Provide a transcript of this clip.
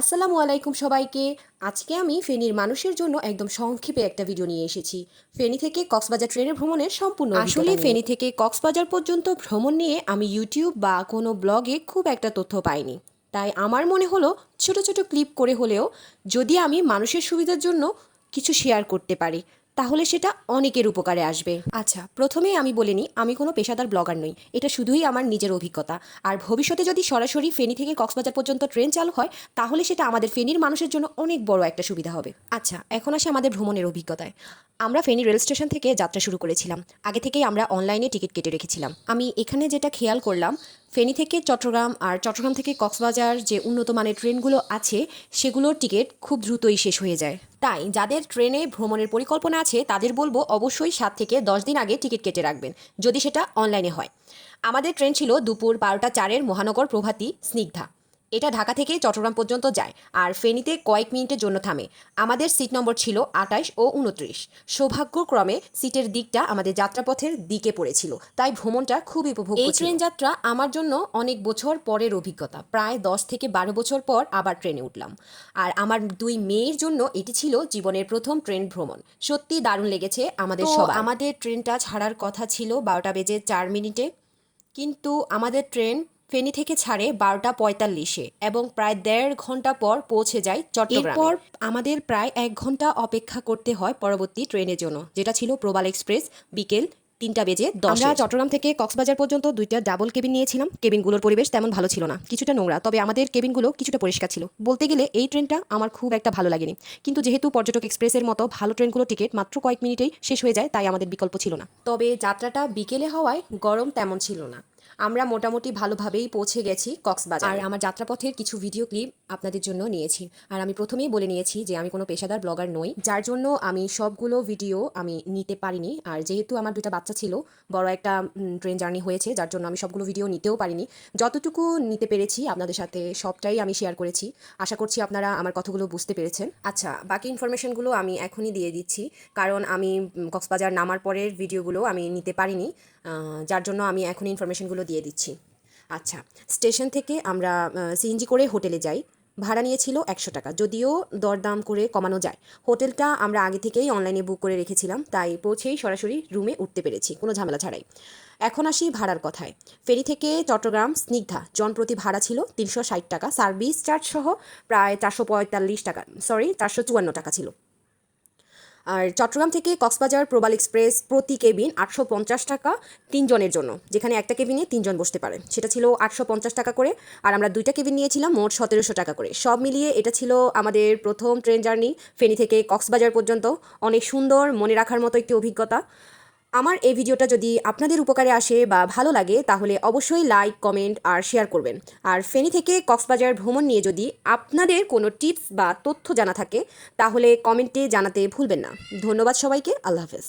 আসসালামু আলাইকুম সবাইকে। আজকে আমি ফেনীর মানুষের জন্য একদম সংক্ষেপে একটা ভিডিও নিয়ে এসেছি। ফেনী থেকে কক্সবাজার ট্রেনের ভ্রমণের সম্পূর্ণ আসলে ফেনী থেকে কক্সবাজার পর্যন্ত ভ্রমণ নিয়ে আমি ইউটিউব বা কোনো ব্লগে খুব একটা তথ্য পাইনি। তাই আমার মনে হলো ছোট ছোট ক্লিপ করে হলেও যদি আমি মানুষের সুবিধার জন্য কিছু শেয়ার করতে পারি তাহলে সেটা অনেকের উপকারে আসবে। আচ্ছা প্রথমেই আমি বলে নিই, আমি কোনো পেশাদার ব্লগার নই। এটা শুধুই আমার নিজের অভিজ্ঞতা। আর ভবিষ্যতে যদি সরাসরি ফেনী থেকে কক্সবাজার পর্যন্ত ট্রেন চালু হয়, তাহলে সেটা আমাদের ফেনীর মানুষের জন্য অনেক বড় একটা সুবিধা হবে। আচ্ছা এখন আসে আমাদের ভ্রমণের অভিজ্ঞতায়। আমরা ফেনী রেল স্টেশন থেকে যাত্রা শুরু করেছিলাম। আগে থেকেই আমরা অনলাইনে টিকিট কেটে রেখেছিলাম। আমি এখানে যেটা খেয়াল করলাম ফেনী থেকে চট্টগ্রাম আর চট্টগ্রাম থেকে কক্সবাজার যে উন্নত মানের ট্রেনগুলো আছে, সেগুলোর টিকিট খুব দ্রুতই শেষ হয়ে যায়। তাই যাদের ট্রেনে ভ্রমণের পরিকল্পনা আছে, তাদের বলব অবশ্যই সাত থেকে দশ দিন আগে টিকিট কেটে রাখবেন, যদি সেটা অনলাইনে হয়। আমাদের ট্রেন ছিল দুপুর বারোটা চারের মহানগর প্রভাতী, স্নিগ্ধা। এটা ঢাকা থেকে চট্টগ্রাম পর্যন্ত যায় আর ফেনীতে কয়েক মিনিটের জন্য থামে। আমাদের সিট নম্বর ছিল আটাইশ ও উনত্রিশ সৌভাগ্যক্রমে সিটের দিকটা আমাদের যাত্রাপথের দিকে পড়েছিল তাই ভ্রমণটা খুবই উপভোগ এই ট্রেন যাত্রা আমার জন্য অনেক বছর পরের অভিজ্ঞতা প্রায় দশ থেকে বারো বছর পর আবার ট্রেনে উঠলাম। আর আমার দুই মেয়ের জন্য এটি ছিল জীবনের প্রথম ট্রেন ভ্রমণ। সত্যি দারুণ লেগেছে আমাদের সব আমাদের ট্রেনটা ছাড়ার কথা ছিল বারোটা বেজে চার মিনিটে কিন্তু আমাদের ট্রেন ফেনী থেকে ছাড়ে বারোটা পঁয়তাল্লিশে এবং প্রায় দেড় ঘণ্টা পর পৌঁছে যায় চট্টগ্রাম। এরপর আমাদের প্রায় এক ঘণ্টা অপেক্ষা করতে হয় পরবর্তী ট্রেনের জন্য যেটা ছিল প্রবাল এক্সপ্রেস বিকেল তিনটা বেজে দশ। আমরা চট্টগ্রাম থেকে কক্সবাজার পর্যন্ত দুইটা ডাবল কেবিন নিয়েছিলাম। কেবিনগুলোর পরিবেশ তেমন ভালো ছিল না কিছুটা নোংরা তবে আমাদের কেবিনগুলো কিছুটা পরিষ্কার ছিল। বলতে গেলে এই ট্রেনটা আমার খুব একটা ভালো লাগেনি। কিন্তু যেহেতু পর্যটক এক্সপ্রেসের মতো ভালো ট্রেনগুলো টিকিট মাত্র কয়েক মিনিটেই শেষ হয়ে যায় তাই আমাদের বিকল্প ছিল না। তবে যাত্রাটা বিকেলে হওয়ায় গরম তেমন ছিল না। আমরা মোটামুটি ভালোভাবেই পৌঁছে গেছি কক্সবাজার। আর আমার যাত্রাপথের কিছু ভিডিও ক্লিপ আপনাদের জন্য নিয়েছি। আর আমি প্রথমেই বলে নিয়েছি যে আমি কোনো পেশাদার ব্লগার নই। যার জন্য আমি সবগুলো ভিডিও আমি নিতে পারিনি। আর যেহেতু আমার দুটা বাচ্চা ছিল বড় একটা ট্রেন জার্নি হয়েছে যার জন্য আমি সবগুলো ভিডিও নিতেও পারিনি। যতটুকু নিতে পেরেছি আপনাদের সাথে সবটাই আমি শেয়ার করেছি। আশা করছি আপনারা আমার কথাগুলো বুঝতে পেরেছেন। আচ্ছা বাকি ইনফরমেশনগুলো আমি এখনই দিয়ে দিচ্ছি। কারণ আমি কক্সবাজার নামার পরের ভিডিওগুলো আমি নিতে পারিনি। যার জন্য আমি এখন ইনফরমেশনগুলো দিয়ে দিচ্ছি। আচ্ছা স্টেশন থেকে আমরা সিএনজি করে হোটেলে যাই। ভাড়া নিয়েছিল একশো টাকা। যদিও দরদাম করে কমানো যায়। হোটেলটা আমরা আগে থেকেই অনলাইনে বুক করে রেখেছিলাম, তাই পৌঁছেই সরাসরি রুমে উঠতে পেরেছি, কোনো ঝামেলা ছাড়াই। এখন আসি ভাড়ার কথায়। ফেরি থেকে চট্টগ্রাম, স্নিগ্ধা। জনপ্রতি ভাড়া ছিল তিনশো ষাট টাকা। সার্ভিস চার্জ সহ প্রায় চারশো পঁয়তাল্লিশ টাকা সরি চারশো চুয়ান্ন টাকা ছিল। আর চট্টগ্রাম থেকে কক্সবাজার, প্রবাল এক্সপ্রেস প্রতি কেবিন আটশো পঞ্চাশ টাকা তিনজনের জন্য। যেখানে একটা কেবিনে তিনজন বসতে পারে। সেটা ছিল আটশো পঞ্চাশ টাকা করে। আর আমরা দুইটা কেবিন নিয়েছিলাম মোট সতেরোশো টাকা করে। সব মিলিয়ে এটা ছিল আমাদের প্রথম ট্রেন জার্নি ফেনি থেকে কক্সবাজার পর্যন্ত। অনেক সুন্দর, মনে রাখার মতো একটি অভিজ্ঞতা। আমার এই ভিডিওটা যদি আপনাদের উপকারে আসে বা ভালো লাগে, তাহলে অবশ্যই লাইক কমেন্ট আর শেয়ার করবেন। আর ফেনি থেকে কক্সবাজার ভ্রমণ নিয়ে যদি আপনাদের কোনো টিপস বা তথ্য জানা থাকে, তাহলে কমেন্টে জানাতে ভুলবেন না। ধন্যবাদ সবাইকে, আল্লাহ হাফেজ।